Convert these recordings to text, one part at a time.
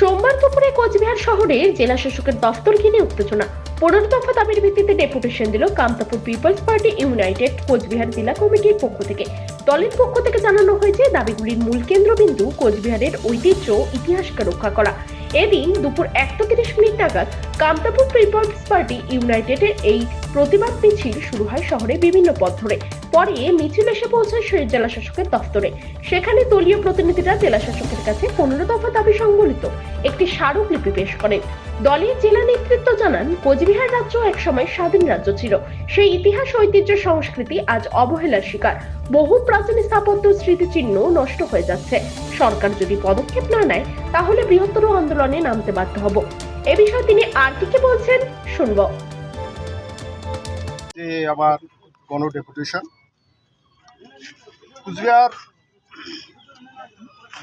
সোমবার দুপুরে কোচবিহার শহরে জেলা শাসকের দফতর ঘিরে উত্তেজনা। পনেরো দফা দাবির ভিত্তিতে ডেপুটেশন দিল Kamtapur people's party united, Cooch Behar জেলা কমিটির পক্ষ থেকে। দলের পক্ষ থেকে জানানো হয়েছে, দাবিগুলির মূল কেন্দ্রবিন্দু কোচবিহারের ঐতিহ্য, ইতিহাসকে রক্ষা করা। এদিন দুপুর একটা তিরিশ মিনিট নাগাদ কামতাপুর পিপলস পার্টি ইউনাইটেডের এই প্রতিবাদ মিছিল শুরু হয় শহরে বিভিন্ন পথ ধরে। পরে মিছিল এসে পৌঁছায় জেলা শাসকের দফতরে। সেখানে দলীয় প্রতিনিধিরা জেলা শাসকের কাছে পনেরো দফা দাবি সংবলিত একটি স্মারকলিপি পেশ করেন দলের জেলা নেতৃত্ব জানান, কোচবিহার রাজ্য একসময় স্বাধীন রাজ্য ছিল। সেই ইতিহাস, ঐতিহ্য, সংস্কৃতি আজ অবহেলার শিকার। বহু প্রাচীন স্থাপত্য স্মৃতিচিহ্ন নষ্ট হয়ে যাচ্ছে। সরকার যদি পদক্ষেপ না নেয়, তাহলে বৃহত্তর আন্দোলনে নামতে বাধ্য হব। এ বিষয়ে তিনি আর কি বলছেন, শুনব। আমার গণ ডেপুটেশন কুচবিহার,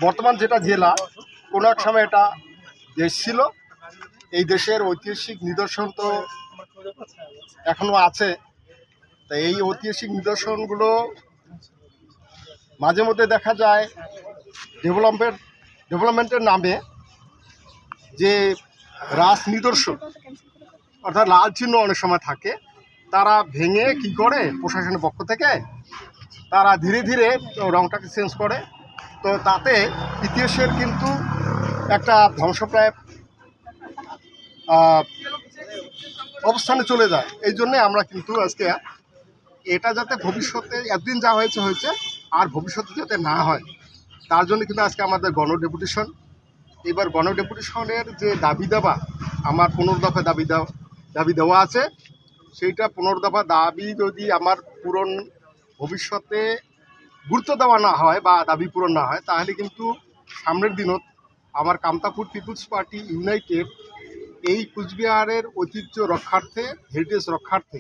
বর্তমান যেটা জেলা, কোনো এক সময় এটা দেশ ছিল। এই দেশের ঐতিহাসিক নিদর্শন তো এখনও আছে। তা এই ঐতিহাসিক নিদর্শনগুলো মাঝে মধ্যে দেখা যায় ডেভেলপমেন্ট, ডেভেলপমেন্টের নামে যে রাস নিদর্শন, অর্থাৎ লাল চিহ্ন অনেক সময় থাকে, তারা ভেঙে কি করে প্রশাসনের পক্ষ থেকে তারা ধীরে ধীরে রংটাকে চেঞ্জ করে। তো তাতে ইতিহাসের কিন্তু একটা ধ্বংসপ্রায় অবস্থানে চলে যায়। এই জন্যে আমরা কিন্তু আজকে এটা যাতে ভবিষ্যতে একদিন যা হয়েছে হয়েছে, আর ভবিষ্যতে যাতে না হয়, তার জন্য কিন্তু আজকে আমাদের গণ ডেপুটেশন। এবার গণ ডেপুটেশনের যে দাবি দেওয়া আমার পনেরো দফা দাবি দেওয়া দাবি দেওয়া আছে। সেইটা পনেরো দফা দাবি যদি আমার পূরণ ভবিষ্যতে গুরুত্ব দেওয়া না হয় বা দাবি পূরণ না হয়, তাহলে কিন্তু সামনের দিনত আমার কামতাপুর পিপুলস পার্টি ইউনাইটেড এই কুচবিহারের ঐতিহ্য রক্ষার্থে হেরিটেজ রক্ষার্থে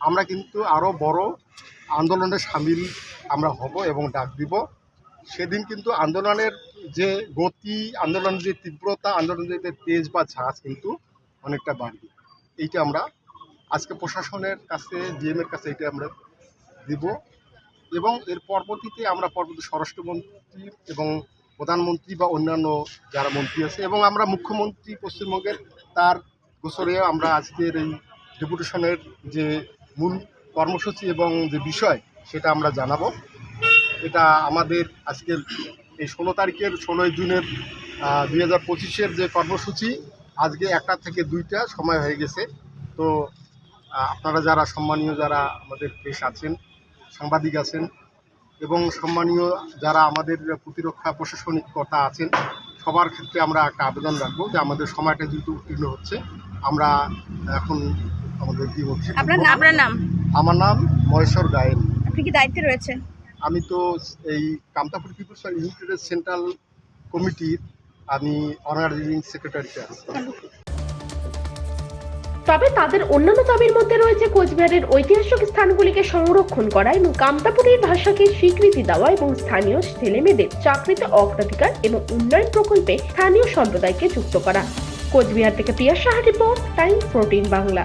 আমরা কিন্তু আরও বড় আন্দোলনে সামিল আমরা হব এবং ডাক দিব। সেদিন কিন্তু আন্দোলনের যে গতি, আন্দোলনের যে তীব্রতা, আন্দোলনের যে তেজ বা ঝাঁজ কিন্তু অনেকটা বাড়বে। এইটা আমরা আজকে প্রশাসনের কাছে ডিএমের কাছে এটা আমরা দিব এবং এর পরবর্তীতে আমরা পরবর্তী স্বরাষ্ট্রমন্ত্রী এবং প্রধানমন্ত্রী বা অন্যান্য যারা মন্ত্রী আছে এবং আমরা মুখ্যমন্ত্রী পশ্চিমবঙ্গের তার গোসরে আমরা আজকের এই ডেপুটেশনের যে মূল কর্মসূচি এবং যে বিষয় সেটা আমরা জানাব। এটা আমাদের আজকের এই ষোলো তারিখের, ষোলোই জুনের দুই হাজার পঁচিশের যে কর্মসূচি, আজকে একটা থেকে দুইটা সময় হয়ে গেছে। তো আপনারা যারা সম্মানীয় যারা আমাদের দেশ আছেন সাংবাদিক আছেন এবং সম্মানীয় যারা আমাদের প্রতিরক্ষা প্রশাসনিক কর্তা আছেন সবার ক্ষেত্রে আমরা একটা আবেদন রাখব যে আমাদের সময়টা যেহেতু উত্তীর্ণ হচ্ছে আমরা এখন আমাদের কি বলছি আপনার নাম? আমার নাম মহেশ্বর গায়েন। আপনি কি দায়িত্বে রয়েছেন? আমি তো এই কামতাপুর পিপুলস ইউনিটেড সেন্ট্রাল কমিটির আমি অনারাইজিং সেক্রেটারিতে আছি। তবে তাদের অন্যান্য দাবির মধ্যে রয়েছে কোচবিহারের ঐতিহাসিক স্থানগুলিকে সংরক্ষণ করা এবং কামতাপুরীর ভাষাকে স্বীকৃতি দেওয়া এবং স্থানীয় ছেলেমেয়েদের চাকরিতে অগ্রাধিকার এবং উন্নয়ন প্রকল্পে স্থানীয় সম্প্রদায়কে যুক্ত করা। কোচবিহার থেকে Piya Saha report, time fourteen Bangla.